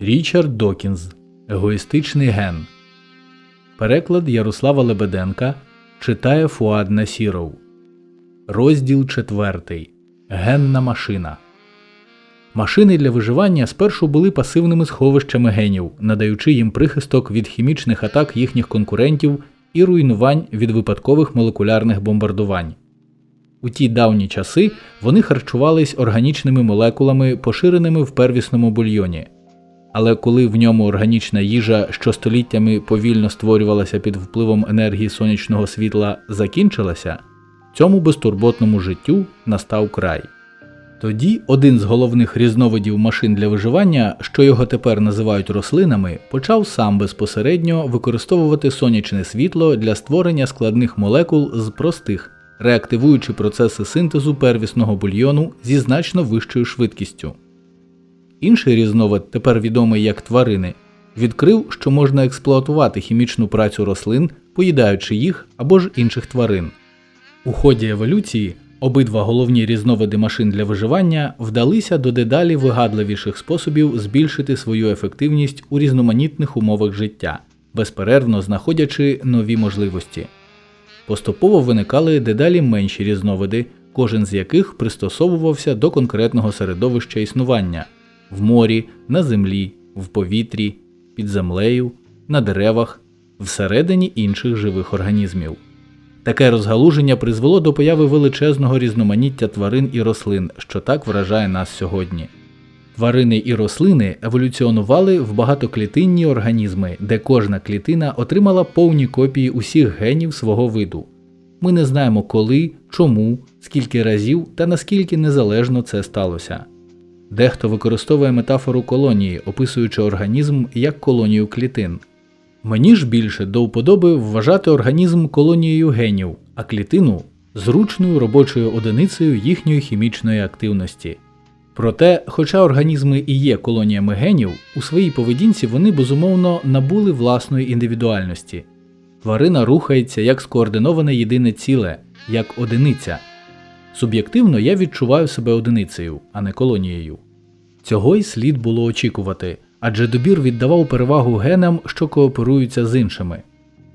Річард Докінз Егоїстичний ген. Переклад Ярослава Лебеденка читає Фуад Насіров. Розділ 4. Генна машина. Машини для виживання спершу були пасивними сховищами генів, надаючи їм прихисток від хімічних атак їхніх конкурентів і руйнувань від випадкових молекулярних бомбардувань. У ті давні часи вони харчувались органічними молекулами, поширеними в первісному бульйоні. Але коли в ньому органічна їжа, що століттями повільно створювалася під впливом енергії сонячного світла, закінчилася, цьому безтурботному життю настав край. Тоді один з головних різновидів машин для виживання, що його тепер називають рослинами, почав сам безпосередньо використовувати сонячне світло для створення складних молекул з простих, реактивуючи процеси синтезу первісного бульйону зі значно вищою швидкістю. Інший різновид, тепер відомий як тварини, відкрив, що можна експлуатувати хімічну працю рослин, поїдаючи їх або ж інших тварин. У ході еволюції обидва головні різновиди машин для виживання вдалися до дедалі вигадливіших способів збільшити свою ефективність у різноманітних умовах життя, безперервно знаходячи нові можливості. Поступово виникали дедалі менші різновиди, кожен з яких пристосовувався до конкретного середовища існування в морі, на землі, в повітрі, під землею, на деревах, всередині інших живих організмів. Таке розгалуження призвело до появи величезного різноманіття тварин і рослин, що так вражає нас сьогодні. Тварини і рослини еволюціонували в багатоклітинні організми, де кожна клітина отримала повні копії усіх генів свого виду. Ми не знаємо коли, чому, скільки разів та наскільки незалежно це сталося. Дехто використовує метафору колонії, описуючи організм як колонію клітин. Мені ж більше до вподоби вважати організм колонією генів, а клітину зручною робочою одиницею їхньої хімічної активності. Проте, хоча організми і є колоніями генів, у своїй поведінці вони безумовно набули власної індивідуальності. Тварина рухається як скоординоване єдине ціле, як одиниця. Суб'єктивно я відчуваю себе одиницею, а не колонією. Цього й слід було очікувати, адже добір віддавав перевагу генам, що кооперуються з іншими.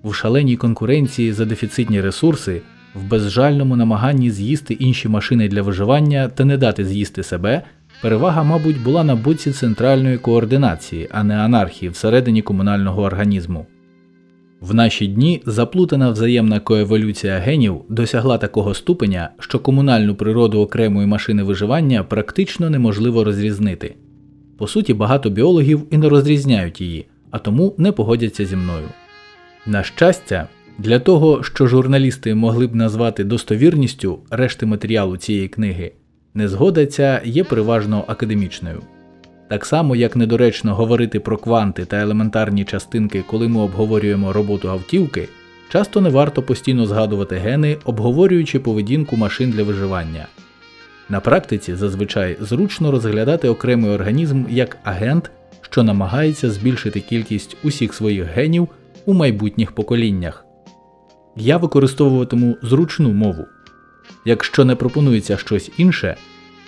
В шаленій конкуренції за дефіцитні ресурси, в безжальному намаганні з'їсти інші машини для виживання та не дати з'їсти себе, перевага, мабуть, була на боці центральної координації, а не анархії всередині комунального організму. В наші дні заплутана взаємна коеволюція генів досягла такого ступеня, що комунальну природу окремої машини виживання практично неможливо розрізнити. По суті, багато біологів і не розрізняють її, а тому не погодяться зі мною. На щастя, для того, що журналісти могли б назвати достовірністю решти матеріалу цієї книги, незгода ця є переважно академічною. Так само, як недоречно говорити про кванти та елементарні частинки, коли ми обговорюємо роботу автівки, часто не варто постійно згадувати гени, обговорюючи поведінку машин для виживання. На практиці зазвичай зручно розглядати окремий організм як агент, що намагається збільшити кількість усіх своїх генів у майбутніх поколіннях. Я використовуватиму зручну мову. Якщо не пропонується щось інше,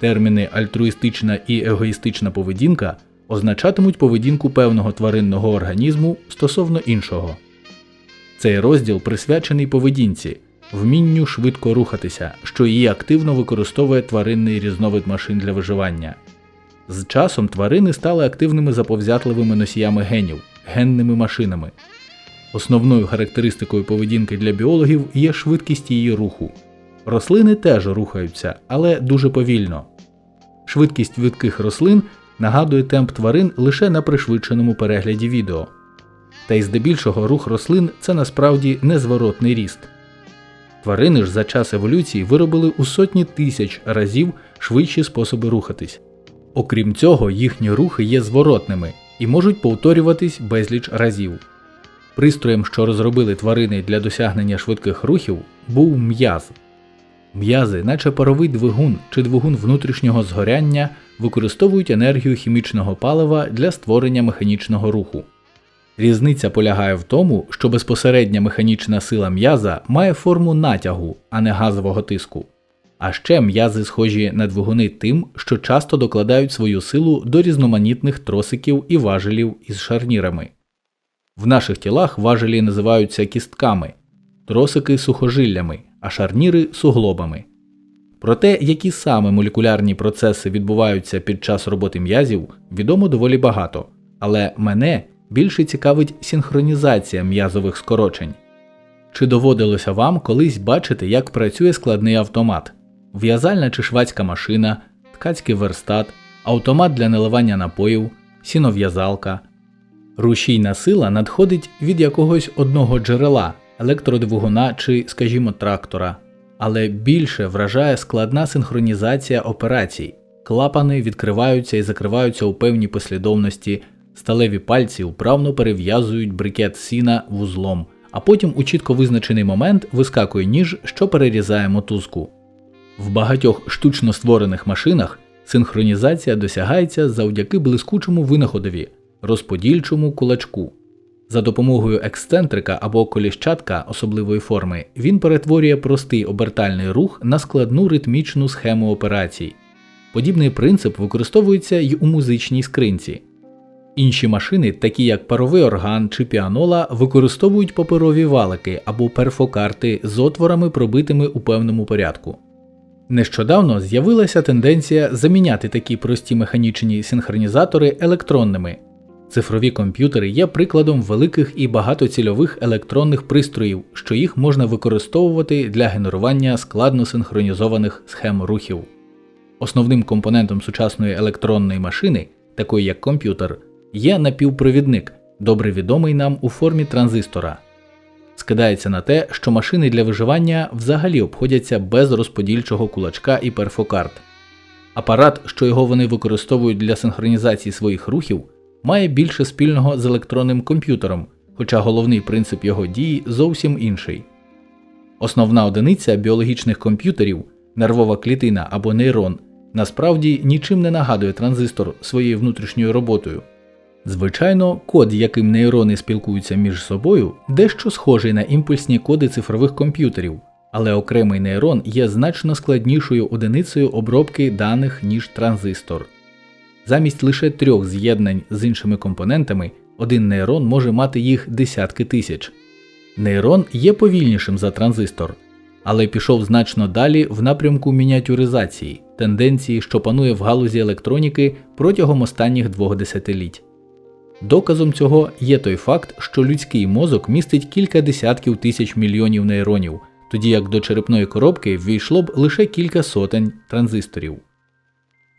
терміни альтруїстична і егоїстична поведінка означатимуть поведінку певного тваринного організму стосовно іншого. Цей розділ присвячений поведінці, вмінню швидко рухатися, що її активно використовує тваринний різновид машин для виживання. З часом тварини стали активними заповзятливими носіями генів, генними машинами. Основною характеристикою поведінки для біологів є швидкість її руху. Рослини теж рухаються, але дуже повільно. Швидкість видких рослин нагадує темп тварин лише на пришвидшеному перегляді відео. Та й здебільшого рух рослин це насправді незворотний ріст. Тварини ж за час еволюції виробили у сотні тисяч разів швидші способи рухатись. Окрім цього, їхні рухи є зворотними і можуть повторюватись безліч разів. Пристроєм, що розробили тварини для досягнення швидких рухів, був м'яз. М'язи, наче паровий двигун чи двигун внутрішнього згоряння, використовують енергію хімічного палива для створення механічного руху. Різниця полягає в тому, що безпосередня механічна сила м'яза має форму натягу, а не газового тиску. А ще м'язи схожі на двигуни тим, що часто докладають свою силу до різноманітних тросиків і важелів із шарнірами. В наших тілах важелі називаються кістками, тросики сухожиллями, а шарніри суглобами. Про те, які саме молекулярні процеси відбуваються під час роботи м'язів, відомо доволі багато, але мене більше цікавить синхронізація м'язових скорочень. Чи доводилося вам колись бачити, як працює складний автомат, в'язальна чи швадська машина, ткацький верстат, автомат для наливання напоїв, сінов'язалка? Рушійна сила надходить від якогось одного джерела, електродвигуна чи, скажімо, трактора, але більше вражає складна синхронізація операцій. Клапани відкриваються і закриваються у певній послідовності, сталеві пальці вправно перев'язують брикет сіна вузлом, а потім у чітко визначений момент вискакує ніж, що перерізає мотузку. В багатьох штучно створених машинах синхронізація досягається завдяки блискучому винаходові розподільчому кулачку. За допомогою ексцентрика або коліщатка особливої форми він перетворює простий обертальний рух на складну ритмічну схему операцій. Подібний принцип використовується й у музичній скринці. Інші машини, такі як паровий орган чи піанола, використовують паперові валики або перфокарти з отворами, пробитими у певному порядку. Нещодавно з'явилася тенденція заміняти такі прості механічні синхронізатори електронними. Цифрові комп'ютери є прикладом великих і багатоцільових електронних пристроїв, що їх можна використовувати для генерування складно синхронізованих схем рухів. Основним компонентом сучасної електронної машини, такої як комп'ютер, є напівпровідник, добре відомий нам у формі транзистора. Скидається на те, що машини для виживання взагалі обходяться без розподільчого кулачка і перфокарт. Апарат, що його вони використовують для синхронізації своїх рухів, має більше спільного з електронним комп'ютером, хоча головний принцип його дії зовсім інший. Основна одиниця біологічних комп'ютерів, нервова клітина або нейрон, насправді нічим не нагадує транзистор своєю внутрішньою роботою. Звичайно, код, яким нейрони спілкуються між собою, дещо схожий на імпульсні коди цифрових комп'ютерів, але окремий нейрон є значно складнішою одиницею обробки даних, ніж транзистор. Замість лише трьох з'єднань з іншими компонентами, один нейрон може мати їх десятки тисяч. Нейрон є повільнішим за транзистор, але пішов значно далі в напрямку мініатюризації, тенденції, що панує в галузі електроніки протягом останніх двох десятиліть. Доказом цього є той факт, що людський мозок містить кілька десятків тисяч мільйонів нейронів, тоді як до черепної коробки ввійшло б лише кілька сотень транзисторів.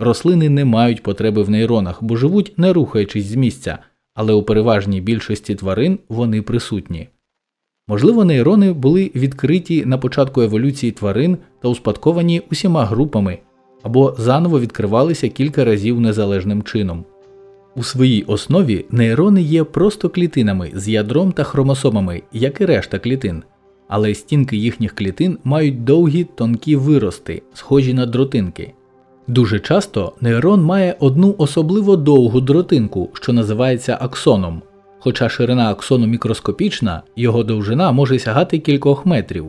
Рослини не мають потреби в нейронах, бо живуть не рухаючись з місця, але у переважній більшості тварин вони присутні. Можливо, нейрони були відкриті на початку еволюції тварин та успадковані усіма групами, або заново відкривалися кілька разів незалежним чином. У своїй основі нейрони є просто клітинами з ядром та хромосомами, як і решта клітин, але стінки їхніх клітин мають довгі тонкі вирости, схожі на дротинки. Дуже часто нейрон має одну особливо довгу дротинку, що називається аксоном. Хоча ширина аксону мікроскопічна, його довжина може сягати кількох метрів.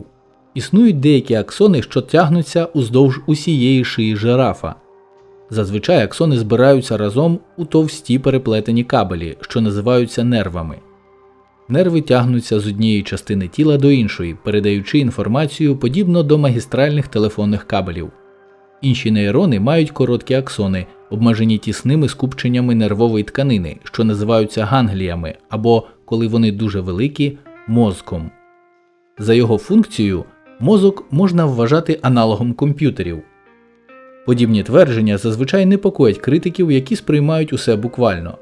Існують деякі аксони, що тягнуться уздовж усієї шиї жирафа. Зазвичай аксони збираються разом у товсті переплетені кабелі, що називаються нервами. Нерви тягнуться з однієї частини тіла до іншої, передаючи інформацію подібно до магістральних телефонних кабелів. Інші нейрони мають короткі аксони, обмежені тісними скупченнями нервової тканини, що називаються гангліями, або, коли вони дуже великі, мозком. За його функцією, мозок можна вважати аналогом комп'ютерів. Подібні твердження зазвичай непокоять критиків, які сприймають усе буквально.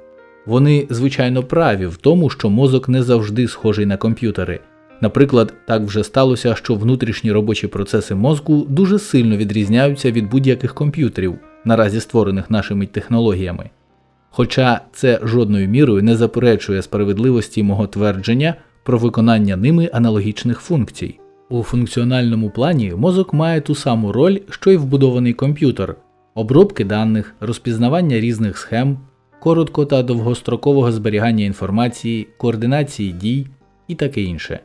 Вони, звичайно, праві в тому, що мозок не завжди схожий на комп'ютери. Наприклад, так вже сталося, що внутрішні робочі процеси мозку дуже сильно відрізняються від будь-яких комп'ютерів, наразі створених нашими технологіями. Хоча це жодною мірою не заперечує справедливості мого твердження про виконання ними аналогічних функцій. У функціональному плані мозок має ту саму роль, що й вбудований комп'ютер, обробки даних, розпізнавання різних схем, коротко та довгострокового зберігання інформації, координації дій і таке інше.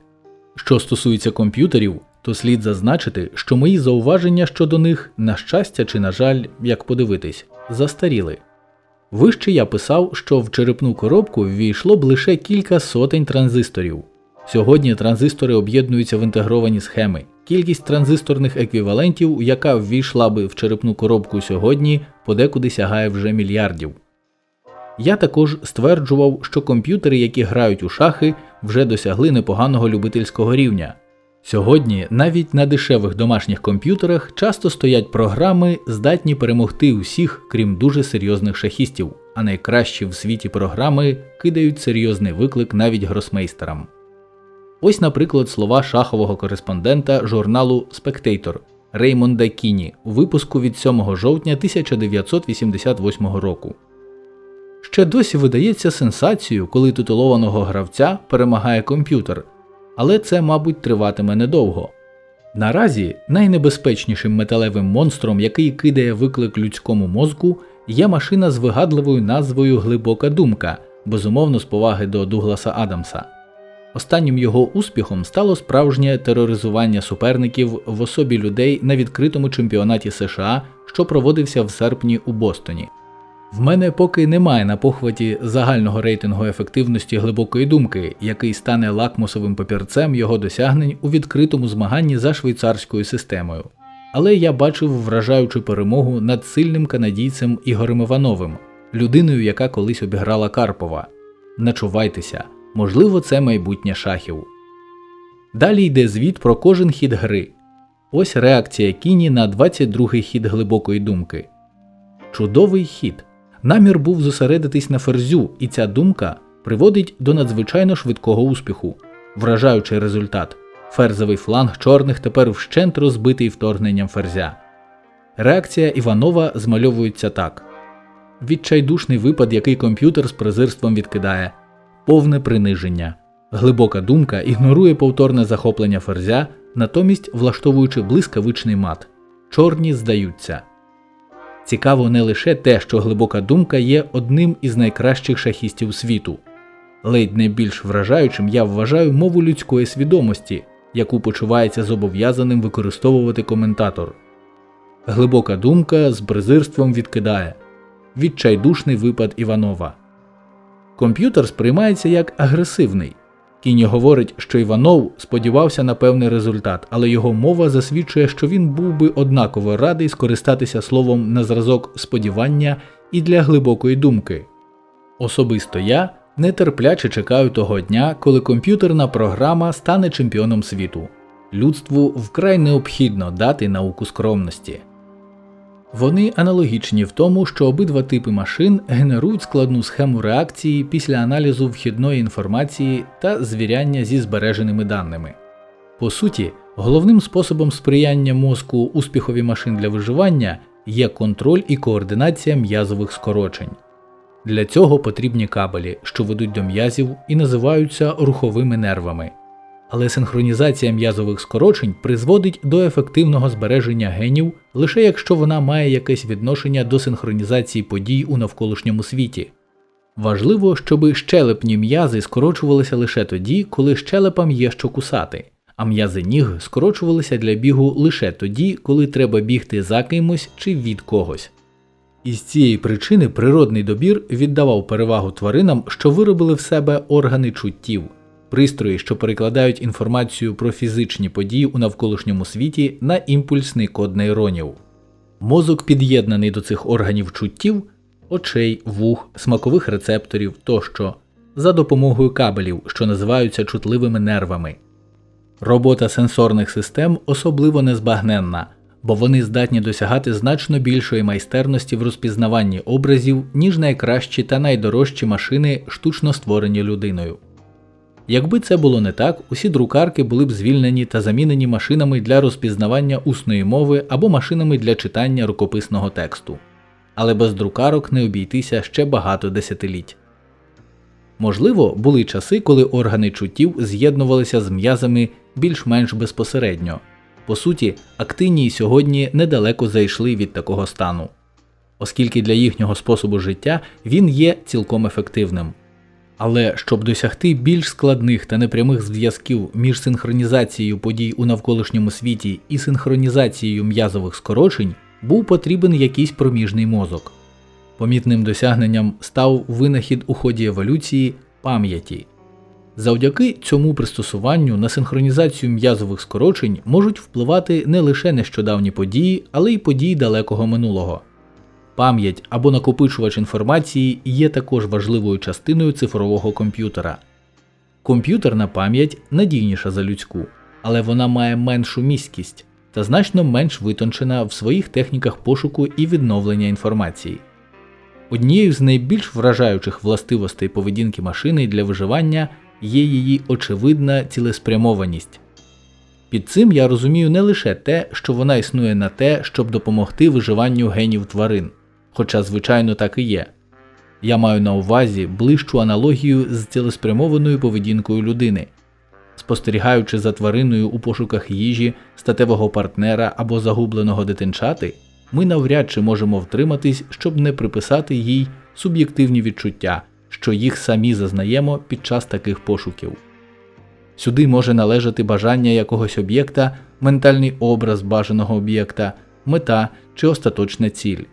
Що стосується комп'ютерів, то слід зазначити, що мої зауваження щодо них, на щастя чи на жаль, як подивитись, застаріли. Вище я писав, що в черепну коробку ввійшло б лише кілька сотень транзисторів. Сьогодні транзистори об'єднуються в інтегровані схеми. Кількість транзисторних еквівалентів, яка ввійшла би в черепну коробку сьогодні, подекуди сягає вже мільярдів. Я також стверджував, що комп'ютери, які грають у шахи, вже досягли непоганого любительського рівня. Сьогодні навіть на дешевих домашніх комп'ютерах часто стоять програми, здатні перемогти усіх, крім дуже серйозних шахістів, а найкращі в світі програми кидають серйозний виклик навіть гросмейстерам. Ось, наприклад, слова шахового кореспондента журналу Spectator Реймонда Кіні у випуску від 7 жовтня 1988 року. Ще досі видається сенсацією, коли титулованого гравця перемагає комп'ютер, але це, мабуть, триватиме недовго. Наразі найнебезпечнішим металевим монстром, який кидає виклик людському мозку, є машина з вигадливою назвою Глибока думка, безумовно з поваги до Дугласа Адамса. Останнім його успіхом стало справжнє тероризування суперників в особі людей на відкритому чемпіонаті США, що проводився в серпні у Бостоні. В мене поки немає на похваті загального рейтингу ефективності глибокої думки, який стане лакмусовим папірцем його досягнень у відкритому змаганні за швейцарською системою. Але я бачив вражаючу перемогу над сильним канадійцем Ігорем Івановим, людиною, яка колись обіграла Карпова. Начувайтеся, можливо, це майбутнє шахів. Далі йде звіт про кожен хід гри. Ось реакція Кіні на 22-й хід глибокої думки. Чудовий хід. Намір був зосередитись на ферзю, і ця думка приводить до надзвичайно швидкого успіху, вражаючий результат. Ферзовий фланг чорних тепер вщент розбитий вторгненням ферзя. Реакція Іванова змальовується так: відчайдушний випад, який комп'ютер з презирством відкидає, повне приниження. Глибока думка ігнорує повторне захоплення ферзя, натомість влаштовуючи блискавичний мат. Чорні здаються. Цікаво не лише те, що глибока думка є одним із найкращих шахістів світу. Ледь не більш вражаючим я вважаю мову людської свідомості, яку почувається зобов'язаним використовувати коментатор. Глибока думка з презирством відкидає відчайдушний випад Іванова. Комп'ютер сприймається як агресивний. Кінь говорить, що Іванов сподівався на певний результат, але його мова засвідчує, що він був би однаково радий скористатися словом на зразок сподівання і для глибокої думки. Особисто я нетерпляче чекаю того дня, коли комп'ютерна програма стане чемпіоном світу. Людству вкрай необхідно дати науку скромності. Вони аналогічні в тому, що обидва типи машин генерують складну схему реакції після аналізу вхідної інформації та звіряння зі збереженими даними. По суті, головним способом сприяння мозку успіхові машин для виживання є контроль і координація м'язових скорочень. Для цього потрібні кабелі, що ведуть до м'язів і називаються руховими нервами але синхронізація м'язових скорочень призводить до ефективного збереження генів лише якщо вона має якесь відношення до синхронізації подій у навколишньому світі. Важливо, щоб щелепні м'язи скорочувалися лише тоді, коли щелепам є що кусати, а м'язи ніг скорочувалися для бігу лише тоді, коли треба бігти за кимось чи від когось. Із цієї причини природний добір віддавав перевагу тваринам, що виробили в себе органи чуттів пристрої, що перекладають інформацію про фізичні події у навколишньому світі на імпульсний код нейронів. Мозок під'єднаний до цих органів чуттів, очей, вух, смакових рецепторів тощо, за допомогою кабелів, що називаються чутливими нервами. Робота сенсорних систем особливо незбагненна, бо вони здатні досягати значно більшої майстерності в розпізнаванні образів, ніж найкращі та найдорожчі машини, штучно створені людиною. Якби це було не так, усі друкарки були б звільнені та замінені машинами для розпізнавання усної мови або машинами для читання рукописного тексту. Але без друкарок не обійтися ще багато десятиліть. Можливо, були часи, коли органи чуттів з'єднувалися з м'язами більш-менш безпосередньо. По суті, актинії сьогодні недалеко зайшли від такого стану, оскільки для їхнього способу життя він є цілком ефективним. Але щоб досягти більш складних та непрямих зв'язків між синхронізацією подій у навколишньому світі і синхронізацією м'язових скорочень, був потрібен якийсь проміжний мозок. Помітним досягненням став винахід у ході еволюції пам'яті. Завдяки цьому пристосуванню на синхронізацію м'язових скорочень можуть впливати не лише нещодавні події, але й події далекого минулого. Пам'ять або накопичувач інформації є також важливою частиною цифрового комп'ютера. Комп'ютерна пам'ять надійніша за людську, але вона має меншу міськість та значно менш витончена в своїх техніках пошуку і відновлення інформації. Однією з найбільш вражаючих властивостей поведінки машини для виживання є її очевидна цілеспрямованість. Під цим я розумію не лише те, що вона існує на те, щоб допомогти виживанню генів тварин, хоча, звичайно, так і є. Я маю на увазі ближчу аналогію з цілеспрямованою поведінкою людини. Спостерігаючи за твариною у пошуках їжі, статевого партнера або загубленого дитинчати, ми навряд чи можемо втриматись, щоб не приписати їй суб'єктивні відчуття, що їх самі зазнаємо під час таких пошуків. Сюди може належати бажання якогось об'єкта, ментальний образ бажаного об'єкта, мета чи остаточна ціль.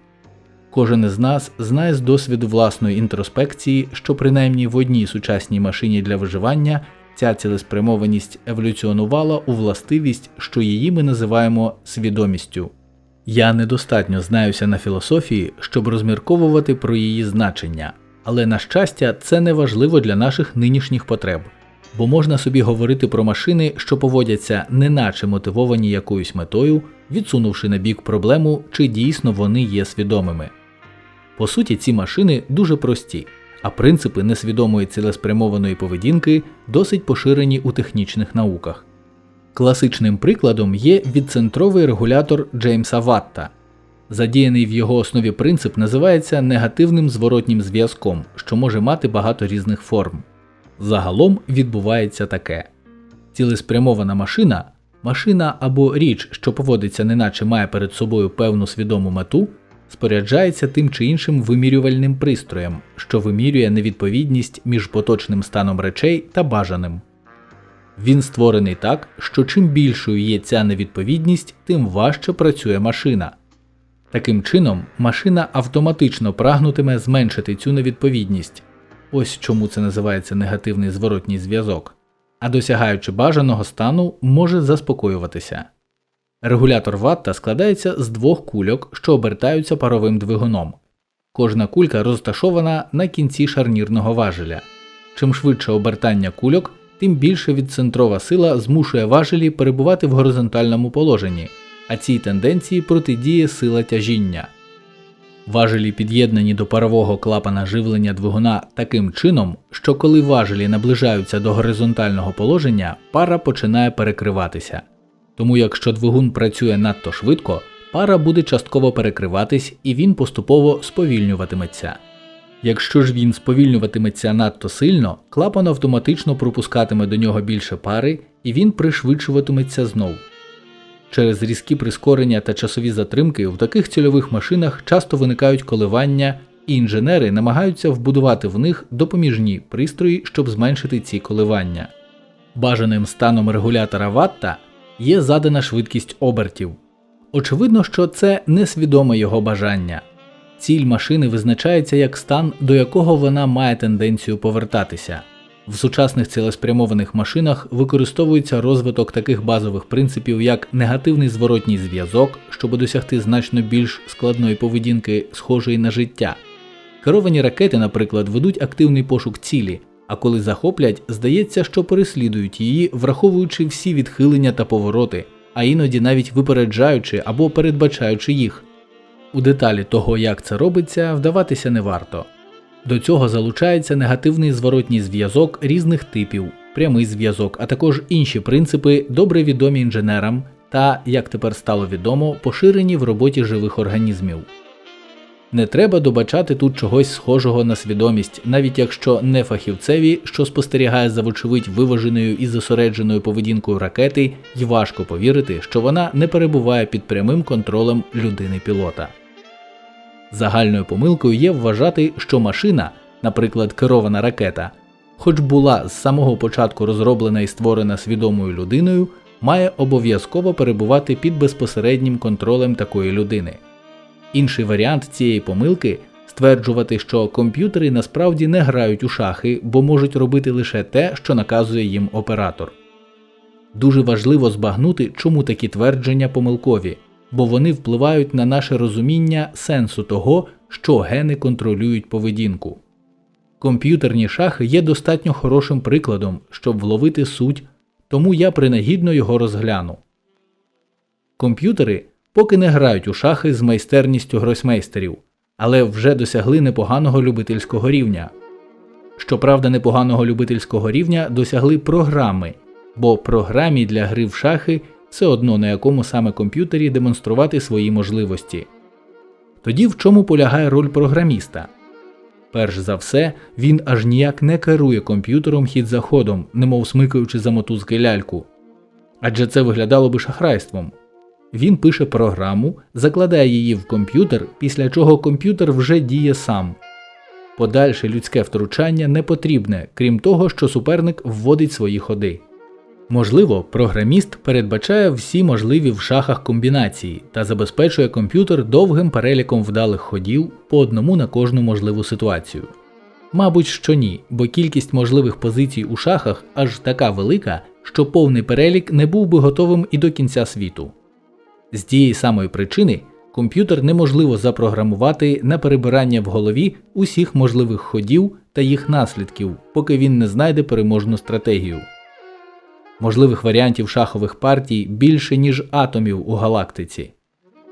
Кожен із нас знає з досвіду власної інтроспекції, що принаймні в одній сучасній машині для виживання ця цілеспрямованість еволюціонувала у властивість, що її ми називаємо свідомістю. Я недостатньо знаюся на філософії, щоб розмірковувати про її значення, але на щастя, це не важливо для наших нинішніх потреб, бо можна собі говорити про машини, що поводяться неначе мотивовані якоюсь метою, відсунувши на бік проблему, чи дійсно вони є свідомими. По суті, ці машини дуже прості, а принципи несвідомої цілеспрямованої поведінки досить поширені у технічних науках. Класичним прикладом є відцентровий регулятор Джеймса Ватта. Задіяний в його основі принцип називається негативним зворотнім зв'язком, що може мати багато різних форм. Загалом відбувається таке: цілеспрямована машина, машина або річ, що поводиться неначе має перед собою певну свідому мету, споряджається тим чи іншим вимірювальним пристроєм, що вимірює невідповідність між поточним станом речей та бажаним. Він створений так, що чим більшою є ця невідповідність, тим важче працює машина. Таким чином, машина автоматично прагнутиме зменшити цю невідповідність. Ось чому це називається негативний зворотній зв'язок, а досягаючи бажаного стану, може заспокоюватися. Регулятор ватта складається з двох кульок, що обертаються паровим двигуном. Кожна кулька розташована на кінці шарнірного важеля. Чим швидше обертання кульок, тим більше відцентрова сила змушує важелі перебувати в горизонтальному положенні, а цій тенденції протидіє сила тяжіння. Важелі під'єднані до парового клапана живлення двигуна таким чином, що коли важелі наближаються до горизонтального положення, пара починає перекриватися. Тому якщо двигун працює надто швидко, пара буде частково перекриватись і він поступово сповільнюватиметься. Якщо ж він сповільнюватиметься надто сильно, клапан автоматично пропускатиме до нього більше пари і він пришвидшуватиметься знов. Через різкі прискорення та часові затримки в таких цільових машинах часто виникають коливання, і інженери намагаються вбудувати в них допоміжні пристрої, щоб зменшити ці коливання. Бажаним станом регулятора ватта є задана швидкість обертів. Очевидно, що це несвідоме його бажання. Ціль машини визначається як стан, до якого вона має тенденцію повертатися. В сучасних цілеспрямованих машинах використовується розвиток таких базових принципів, як негативний зворотній зв'язок, щоб досягти значно більш складної поведінки, схожої на життя. Керовані ракети, наприклад, ведуть активний пошук цілі, а коли захоплять, здається, що переслідують її, враховуючи всі відхилення та повороти, а іноді навіть випереджаючи або передбачаючи їх. У деталі того, як це робиться, вдаватися не варто. До цього залучається негативний зворотній зв'язок різних типів, прямий зв'язок, а також інші принципи, добре відомі інженерам та, як тепер стало відомо, поширені в роботі живих організмів. Не треба добачати тут чогось схожого на свідомість, навіть якщо не фахівцеві, що спостерігає за вочевидь виваженою і зосередженою поведінкою ракети, й важко повірити, що вона не перебуває під прямим контролем людини пілота. Загальною помилкою є вважати, що машина, наприклад, керована ракета, хоч була з самого початку розроблена і створена свідомою людиною, має обов'язково перебувати під безпосереднім контролем такої людини. Інший варіант цієї помилки стверджувати, що комп'ютери насправді не грають у шахи, бо можуть робити лише те, що наказує їм оператор. Дуже важливо збагнути, чому такі твердження помилкові, бо вони впливають на наше розуміння сенсу того, що гени контролюють поведінку. Комп'ютерні шахи є достатньо хорошим прикладом, щоб вловити суть, тому я принагідно його розгляну. Комп'ютери поки не грають у шахи з майстерністю гросмейстерів, але вже досягли непоганого любительського рівня. Щоправда, непоганого любительського рівня досягли програми, бо програмі для гри в шахи все одно на якому саме комп'ютері демонструвати свої можливості. Тоді в чому полягає роль програміста? Перш за все, він аж ніяк не керує комп'ютером хід за ходом, немов смикаючи за мотузки ляльку. Адже це виглядало би шахрайством. Він пише програму, закладає її в комп'ютер, після чого комп'ютер вже діє сам. Подальше людське втручання не потрібне, крім того, що суперник вводить свої ходи. Можливо, програміст передбачає всі можливі в шахах комбінації та забезпечує комп'ютер довгим переліком вдалих ходів по одному на кожну можливу ситуацію. Мабуть, що ні, бо кількість можливих позицій у шахах аж така велика, що повний перелік не був би готовим і до кінця світу. З тієї самої причини комп'ютер неможливо запрограмувати на перебирання в голові усіх можливих ходів та їх наслідків, поки він не знайде переможну стратегію. Можливих варіантів шахових партій більше, ніж атомів у галактиці.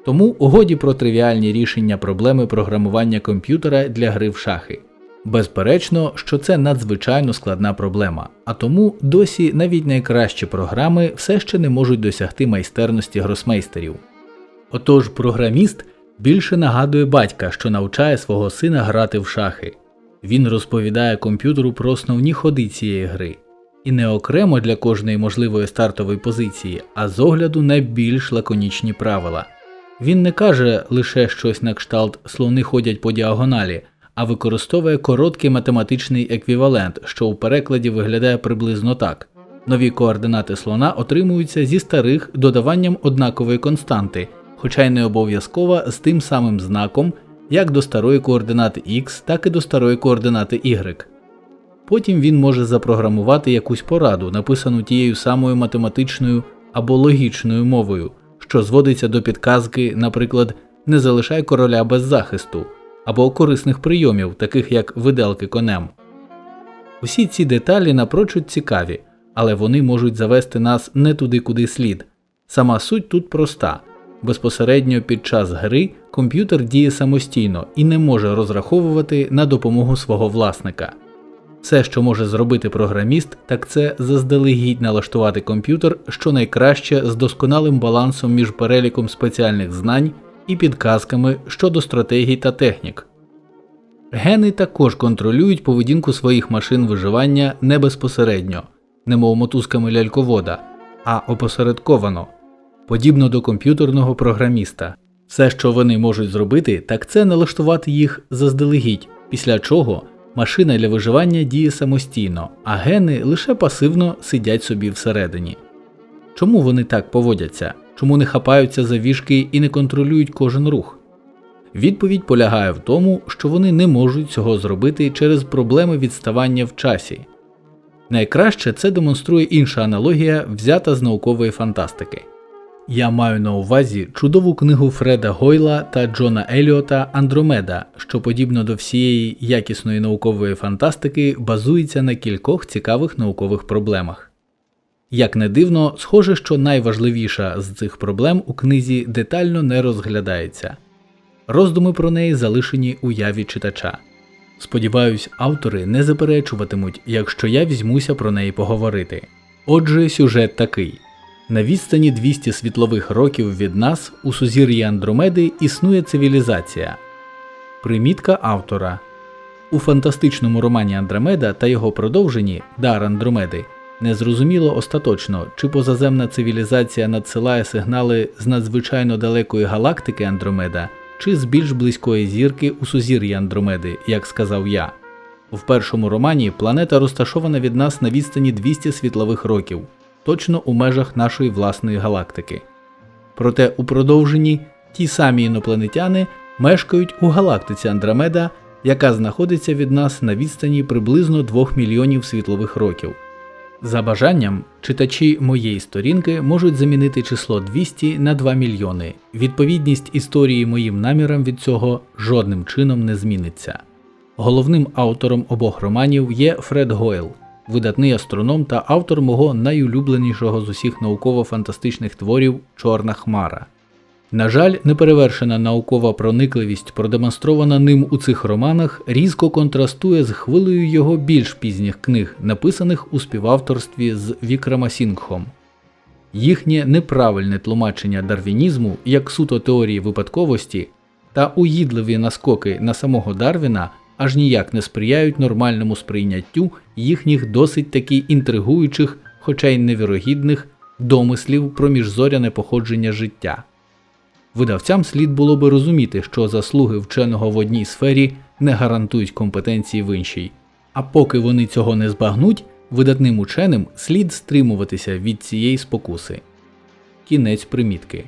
Тому годі про тривіальні рішення проблеми програмування комп'ютера для гри в шахи. Безперечно, що це надзвичайно складна проблема, а тому досі навіть найкращі програми все ще не можуть досягти майстерності гросмейстерів. Отож, програміст більше нагадує батька, що навчає свого сина грати в шахи. Він розповідає комп'ютеру про основні ходи цієї гри, і не окремо для кожної можливої стартової позиції, а з огляду на більш лаконічні правила. Він не каже лише щось на кшталт слони ходять по діагоналі, а використовує короткий математичний еквівалент, що у перекладі виглядає приблизно так. Нові координати слона отримуються зі старих додаванням однакової константи, хоча й не обов'язково з тим самим знаком, як до старої координати x, так і до старої координати y. Потім він може запрограмувати якусь пораду, написану тією самою математичною або логічною мовою, що зводиться до підказки, наприклад, не залишай короля без захисту, або корисних прийомів, таких як виделки конем. Усі ці деталі напрочуд цікаві, але вони можуть завести нас не туди, куди слід. Сама суть тут проста. Безпосередньо під час гри комп'ютер діє самостійно і не може розраховувати на допомогу свого власника. Все, що може зробити програміст, так це заздалегідь налаштувати комп'ютер щонайкраще з досконалим балансом між переліком спеціальних знань і підказками щодо стратегій та технік. Гени також контролюють поведінку своїх машин виживання не безпосередньо, немов мотузками ляльковода, а опосередковано, подібно до комп'ютерного програміста. Все, що вони можуть зробити, так це налаштувати їх заздалегідь, після чого машина для виживання діє самостійно, а гени лише пасивно сидять собі всередині. Чому вони так поводяться? Чому не хапаються за віжки і не контролюють кожен рух? Відповідь полягає в тому, що вони не можуть цього зробити через проблеми відставання в часі. Найкраще це демонструє інша аналогія, взята з наукової фантастики. Я маю на увазі чудову книгу Фреда Гойла та Джона Еліота Андромеда, що подібно до всієї якісної наукової фантастики базується на кількох цікавих наукових проблемах. Як не дивно, схоже, що найважливіша з цих проблем у книзі детально не розглядається. Роздуми про неї залишені уяві читача. Сподіваюсь, автори не заперечуватимуть, якщо я візьмуся про неї поговорити. Отже, сюжет такий. На відстані 200 світлових років від нас у сузір'ї Андромеди існує цивілізація. Примітка автора у фантастичному романі Андромеда та його продовженні Дар Андромеди незрозуміло остаточно, чи позаземна цивілізація надсилає сигнали з надзвичайно далекої галактики Андромеда, чи з більш близької зірки у сузір'ї Андромеди, як сказав я. В першому романі планета розташована від нас на відстані 200 світлових років, точно у межах нашої власної галактики. Проте у продовженні ті самі інопланетяни мешкають у галактиці Андромеда, яка знаходиться від нас на відстані приблизно 2 мільйонів світлових років. За бажанням, читачі моєї сторінки можуть замінити число 200 на 2 мільйони. Відповідність історії моїм намірам від цього жодним чином не зміниться. Головним автором обох романів є Фред Гойл, видатний астроном та автор мого найулюбленішого з усіх науково-фантастичних творів Чорна Хмара. На жаль, неперевершена наукова проникливість, продемонстрована ним у цих романах, різко контрастує з хвилею його більш пізніх книг, написаних у співавторстві з Вікрама Сінгхом. Їхнє неправильне тлумачення дарвінізму як суто теорії випадковості та уїдливі наскоки на самого Дарвіна аж ніяк не сприяють нормальному сприйняттю їхніх досить таки інтригуючих, хоча й невірогідних, домислів про міжзоряне походження життя. Видавцям слід було би розуміти, що заслуги вченого в одній сфері не гарантують компетенції в іншій. А поки вони цього не збагнуть, видатним ученим слід стримуватися від цієї спокуси. Кінець примітки.